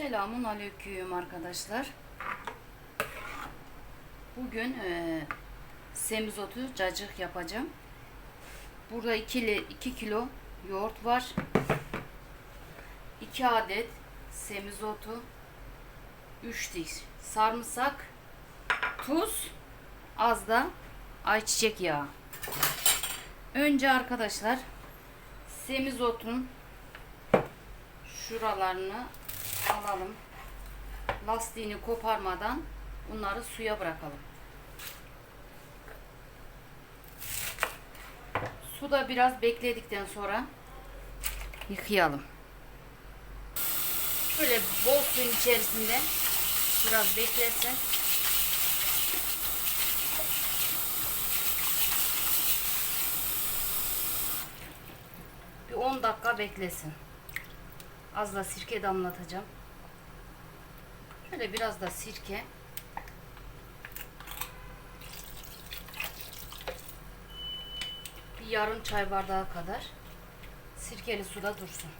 Selamun aleyküm arkadaşlar. Bugün e, semizotu cacık yapacağım. Burada 2, 2 kilo yoğurt var. 2 adet semizotu. 3 diş sarımsak, tuz, az da ayçiçek yağı. Önce arkadaşlar semizotun şuralarını alalım. Lastiğini koparmadan bunları suya bırakalım. Suda biraz bekledikten sonra yıkayalım. Şöyle bol suyun içerisinde biraz bekletsin. Bir 10 dakika beklesin. Az da sirke damlatacağım. Şöyle biraz da sirke. Bir yarım çay bardağı kadar sirkeli suda dursun.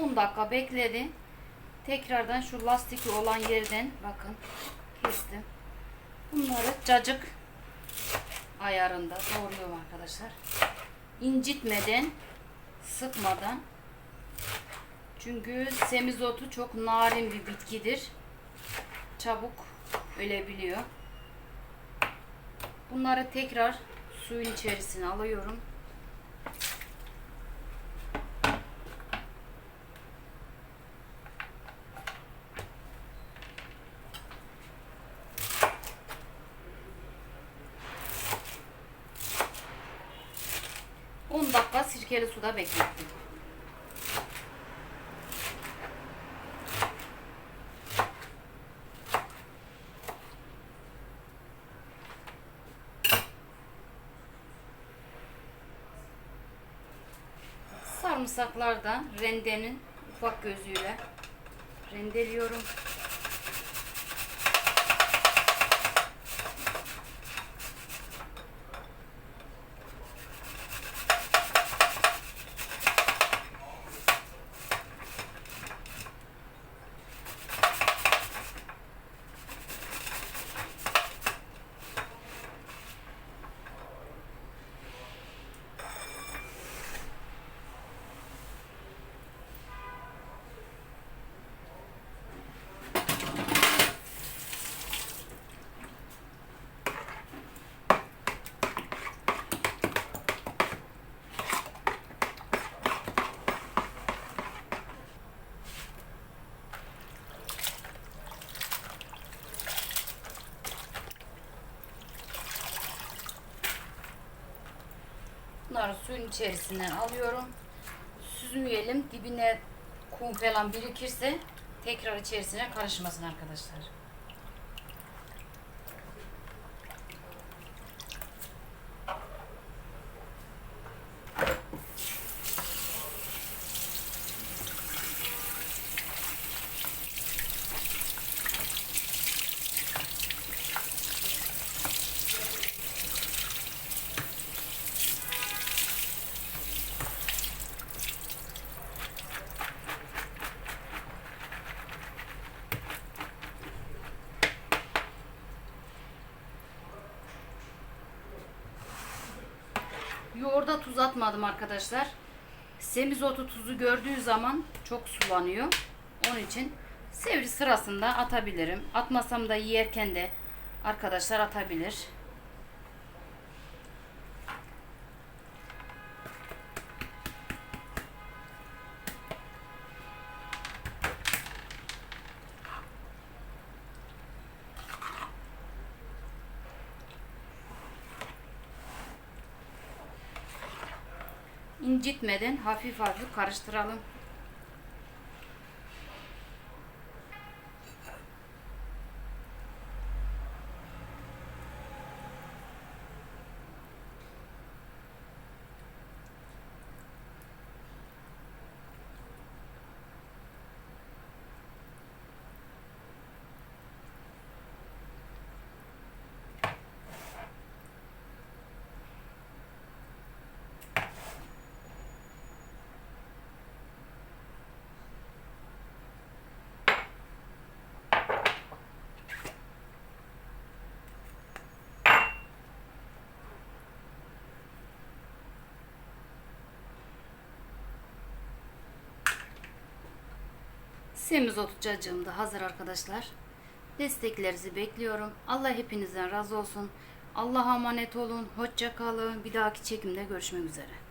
On dakika bekledi. Tekrardan şu lastikli olan yerden bakın kestim. Bunları cacık ayarında doğruyorum arkadaşlar. İncitmeden sıkmadan çünkü semizotu çok narin bir bitkidir. Çabuk ölebiliyor. Bunları tekrar suyun içerisine alıyorum. Dakika sirkeli suda beklettim. Sarımsaklar da rendenin ufak gözüyle rendeliyorum. Bunları suyun içerisinden alıyorum. Süzmeyelim. Dibine kum falan birikirse tekrar içerisine karışmasın arkadaşlar. Yoğurda tuz atmadım arkadaşlar. Semizotu tuzu gördüğü zaman çok sulanıyor. Onun için sevri sırasında atabilirim. Atmasam da yerken de arkadaşlar atabilir. İncitmeden hafif hafif karıştıralım. Semizotu cacığım da hazır arkadaşlar. Desteklerinizi bekliyorum. Allah hepinizden razı olsun. Allah'a emanet olun. Hoşça kalın. Bir dahaki çekimde görüşmek üzere.